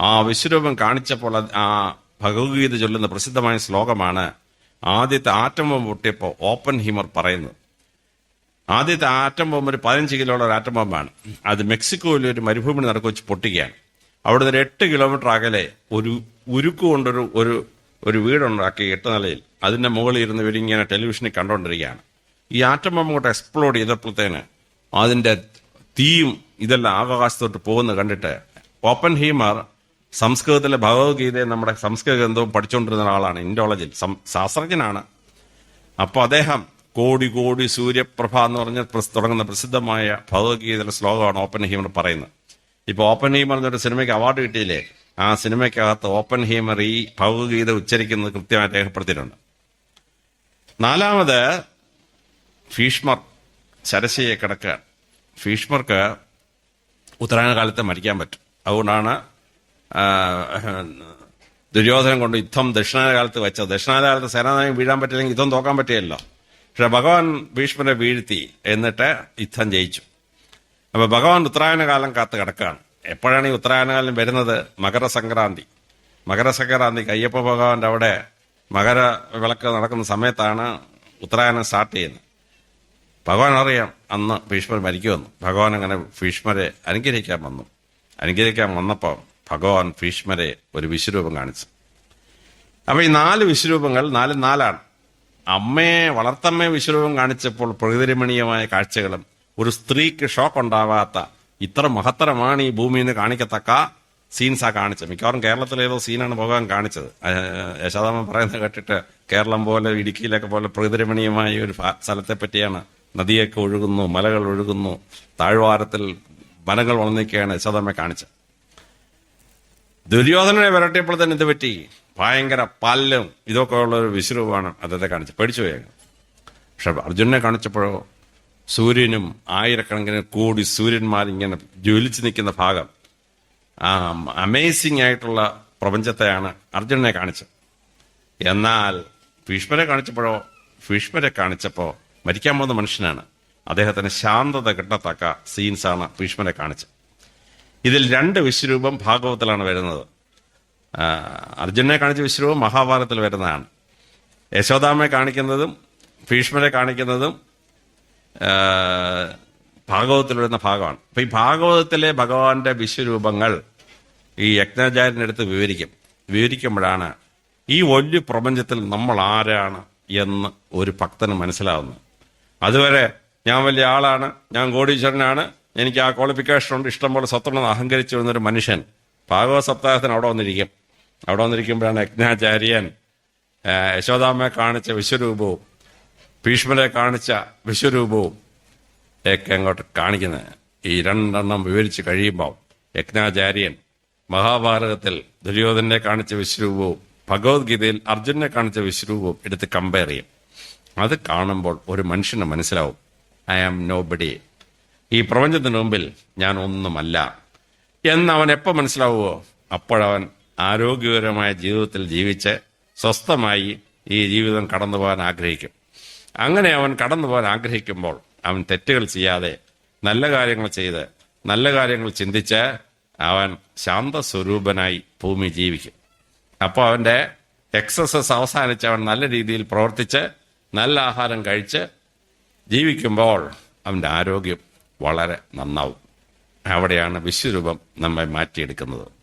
ആ വിശ്വരൂപം കാണിച്ചപ്പോൾ ആ ഭഗവത്ഗീത ചൊല്ലുന്ന പ്രസിദ്ധമായ ശ്ലോകമാണ് ആദ്യത്തെ ആറ്റം ബോംബ് പൊട്ടിയപ്പോൾ ഓപ്പൺ ഹീമർ പറയുന്നത് ആദ്യത്തെ ആറ്റം ബോംബ് ഒരു പതിനഞ്ച് കിലോ ഉള്ള ഒരു ആറ്റം ബോംബാണ്. അത് മെക്സിക്കോയിൽ ഒരു മരുഭൂമി നടക്കു വെച്ച് പൊട്ടിക്കുകയാണ്. അവിടെ ഒരു എട്ട് കിലോമീറ്റർ അകലെ ഒരു ഉരുക്ക് കൊണ്ടൊരു ഒരു ഒരു വീടുണ്ടാക്കി എട്ട് നിലയിൽ അതിന്റെ മുകളിൽ ഇരുന്ന് ഇവരിങ്ങനെ ടെലിവിഷനിൽ കണ്ടുകൊണ്ടിരിക്കുകയാണ്. ഈ ആറ്റം ബോംബ് കൊണ്ട് എക്സ്പ്ലോഡ് ചെയ്തപ്പോഴത്തേന് അതിന്റെ തീയും ഇതെല്ലാം ആകാശത്തോട്ട് പോകുന്നത് കണ്ടിട്ട് ഓപ്പൻ ഹീമർ സംസ്കൃതത്തിലെ ഭഗവത്ഗീതയെ നമ്മുടെ സംസ്കൃത ഗ്രന്ഥവും പഠിച്ചുകൊണ്ടിരുന്ന ആളാണ് ഇൻഡോളജിൽ ശാസ്ത്രജ്ഞനാണ്. അപ്പോൾ അദ്ദേഹം കോടി കോടി സൂര്യപ്രഭ എന്ന് പറഞ്ഞ തുടങ്ങുന്ന പ്രസിദ്ധമായ ഭഗവത്ഗീതയുടെ ശ്ലോകമാണ് ഓപ്പൺ ഹീമർ പറയുന്നത്. ഇപ്പൊ ഓപ്പൺ ഹീമർ എന്നൊരു സിനിമയ്ക്ക് അവാർഡ് കിട്ടിയില്ലേ? ആ സിനിമയ്ക്കകത്ത് ഓപ്പൺ ഹീമർ ഈ ഭഗവത്ഗീത ഉച്ചരിക്കുന്നത് കൃത്യമായി രേഖപ്പെടുത്തിയിട്ടുണ്ട്. നാലാമത് ഭീഷ്മർ ശരശയെ കിടക്കുക ഭീഷ്മർക്ക് ഉത്തരായണ കാലത്ത് മരിക്കാൻ പറ്റും. അതുകൊണ്ടാണ് ദുര്യോധനം കൊണ്ട് യുദ്ധം ദക്ഷിണാന കാലത്ത് വെച്ചത് ദക്ഷിണാന കാലത്ത് സേനാനായകം വീഴാൻ പറ്റില്ലെങ്കിൽ യുദ്ധം തോക്കാൻ പറ്റിയല്ലോ പക്ഷെ ഭഗവാൻ ഭീഷ്മനെ വീഴ്ത്തി എന്നിട്ട് യുദ്ധം ജയിച്ചു. അപ്പൊ ഭഗവാൻ ഉത്തരായണ കാലം കാത്ത് കിടക്കുകയാണ്. എപ്പോഴാണ് ഈ ഉത്തരായണ കാലം വരുന്നത്? മകരസംക്രാന്തി. മകരസംക്രാന്തി അയ്യപ്പ ഭഗവാന്റെ അവിടെ മകര വിളക്ക് നടക്കുന്ന സമയത്താണ് ഉത്തരായണം സ്റ്റാർട്ട് ചെയ്യുന്നത്. ഭഗവാൻ അറിയാം അന്ന് ഭീഷ്മർ മരിക്കുമെന്ന്. ഭഗവാൻ അങ്ങനെ ഭീഷ്മരെ അനുഗ്രഹിക്കാൻ വന്നു. അനുഗ്രഹിക്കാൻ വന്നപ്പോൾ ഭഗവാൻ ഭീഷ്മരെ ഒരു വിശ്വരൂപം കാണിച്ചു. അപ്പൊ ഈ നാല് വിശ്വരൂപങ്ങൾ നാല് നാലാണ്. അമ്മയെ വളർത്തമ്മയെ വിശ്വരൂപം കാണിച്ചപ്പോൾ പ്രകൃതിരമണീയമായ കാഴ്ചകളും ഒരു സ്ത്രീക്ക് ഷോക്ക് ഉണ്ടാവാത്ത ഇത്ര മഹത്തരമാണ് ഈ ഭൂമിയിൽ നിന്ന് കാണിക്കത്തക്ക സീൻസാ കാണിച്ചത്. മിക്കവാറും കേരളത്തിലെ ഏതോ സീനാണ് ഭഗവാൻ കാണിച്ചത്. യശോദാമൻ പറയുന്നത് കേട്ടിട്ട് കേരളം പോലെ ഇടുക്കിയിലൊക്കെ പോലെ പ്രകൃതിരമണീയമായ ഒരു സ്ഥലത്തെ പറ്റിയാണ് നദിയൊക്കെ ഒഴുകുന്നു മലകൾ ഒഴുകുന്നു താഴ്വാരത്തിൽ വനങ്ങൾ വളർന്നിരിക്കുകയാണ് യശോദാമ്മ കാണിച്ചത്. ദുര്യോധനനെ വരട്ടിയപ്പോൾ തന്നെ ഇത് പറ്റി. ഭയങ്കര പല്ലും ഇതൊക്കെ ഉള്ള ഒരു വിശ്രൂപമാണ് അദ്ദേഹത്തെ കാണിച്ചത്. പേടിച്ചു പോയ പക്ഷെ അർജുനെ കാണിച്ചപ്പോഴോ സൂര്യനും ആയിരക്കണക്കിന് കോടി സൂര്യന്മാരിങ്ങനെ ജ്വലിച്ച് നിൽക്കുന്ന ഭാഗം. ആ അമേസിംഗ് ആയിട്ടുള്ള പ്രപഞ്ചത്തെയാണ് അർജുനനെ കാണിച്ചത്. എന്നാൽ ഭീഷ്മരെ കാണിച്ചപ്പോഴോ ഭീഷ്മരെ കാണിച്ചപ്പോൾ മരിക്കാൻ പോകുന്ന മനുഷ്യനാണ്. അദ്ദേഹത്തിന് ശാന്തത കിട്ടത്തക്ക സീൻസാണ് ഭീഷ്മരെ കാണിച്ചത്. ഇതിൽ രണ്ട് വിശ്വരൂപം ഭാഗവതത്തിലാണ് വരുന്നത്. അർജുനെ കാണിച്ച വിശ്വരൂപം മഹാഭാരതത്തിൽ വരുന്നതാണ്. യശോദാമ്മയെ കാണിക്കുന്നതും ഭീഷ്മരെ കാണിക്കുന്നതും ഭാഗവതത്തിൽ വരുന്ന ഭാഗമാണ്. അപ്പൊ ഈ ഭാഗവതത്തിലെ ഭഗവാന്റെ വിശ്വരൂപങ്ങൾ ഈ യജ്ഞാചാര്യനടുത്ത് വിവരിക്കും. വിവരിക്കുമ്പോഴാണ് ഈ വലിയ പ്രപഞ്ചത്തിൽ നമ്മൾ ആരാണ് എന്ന് ഒരു ഭക്തന് മനസ്സിലാവുന്നത്. അതുവരെ ഞാൻ വലിയ ആളാണ് ഞാൻ കോടീശ്വരനാണ് എനിക്ക് ആ ക്വാളിഫിക്കേഷൻ ഉണ്ട്. ഇഷ്ടംപോലെ സ്വത്തുണ്ടെന്ന് അഹങ്കരിച്ചു വരുന്നൊരു മനുഷ്യൻ. ഭാഗവത സപ്താഹത്തിന് അവിടെ വന്നിരിക്കും. അവിടെ വന്നിരിക്കുമ്പോഴാണ് യജ്ഞാചാര്യൻ യശോദാമ്മയെ കാണിച്ച വിശ്വരൂപവും ഭീഷ്മരെ കാണിച്ച വിശ്വരൂപവും ഒക്കെ അങ്ങോട്ട് കാണിക്കുന്നത്. ഈ രണ്ടെണ്ണം വിവരിച്ച് കഴിയുമ്പോൾ യജ്ഞാചാര്യൻ മഹാഭാരതത്തിൽ ദുര്യോധനെ കാണിച്ച വിശ്വരൂപവും ഭഗവത്ഗീതയിൽ അർജുനെ കാണിച്ച വിശ്വരൂപവും എടുത്ത് കമ്പയർ ചെയ്യും. അത് കാണുമ്പോൾ ഒരു മനുഷ്യന് മനസ്സിലാവും. ഐ ആം നോ ബഡി ഈ പ്രപഞ്ചത്തിന് മുമ്പിൽ ഞാൻ ഒന്നുമല്ല. എന്ന് അവൻ എപ്പോൾ മനസ്സിലാവുമോ അപ്പോഴവൻ ആരോഗ്യകരമായ ജീവിതത്തിൽ ജീവിച്ച് സ്വസ്ഥമായി ഈ ജീവിതം കടന്നു പോകാൻ ആഗ്രഹിക്കും. അങ്ങനെ അവൻ കടന്നു പോകാൻ ആഗ്രഹിക്കുമ്പോൾ അവൻ തെറ്റുകൾ ചെയ്യാതെ നല്ല കാര്യങ്ങൾ ചെയ്ത് നല്ല കാര്യങ്ങൾ ചിന്തിച്ച് അവൻ ശാന്തസ്വരൂപനായി ഭൂമി ജീവിക്കും. അപ്പോൾ അവന്റെ എക്സസസ് അവസാനിച്ച് അവൻ നല്ല രീതിയിൽ പ്രവർത്തിച്ച് നല്ല ആഹാരം കഴിച്ച് ജീവിക്കുമ്പോൾ അവന്റെ ആരോഗ്യം വളരെ നന്നാവും. അവിടെയാണ് വിശ്വരൂപം നമ്മെ മാറ്റിയെടുക്കുന്നത്.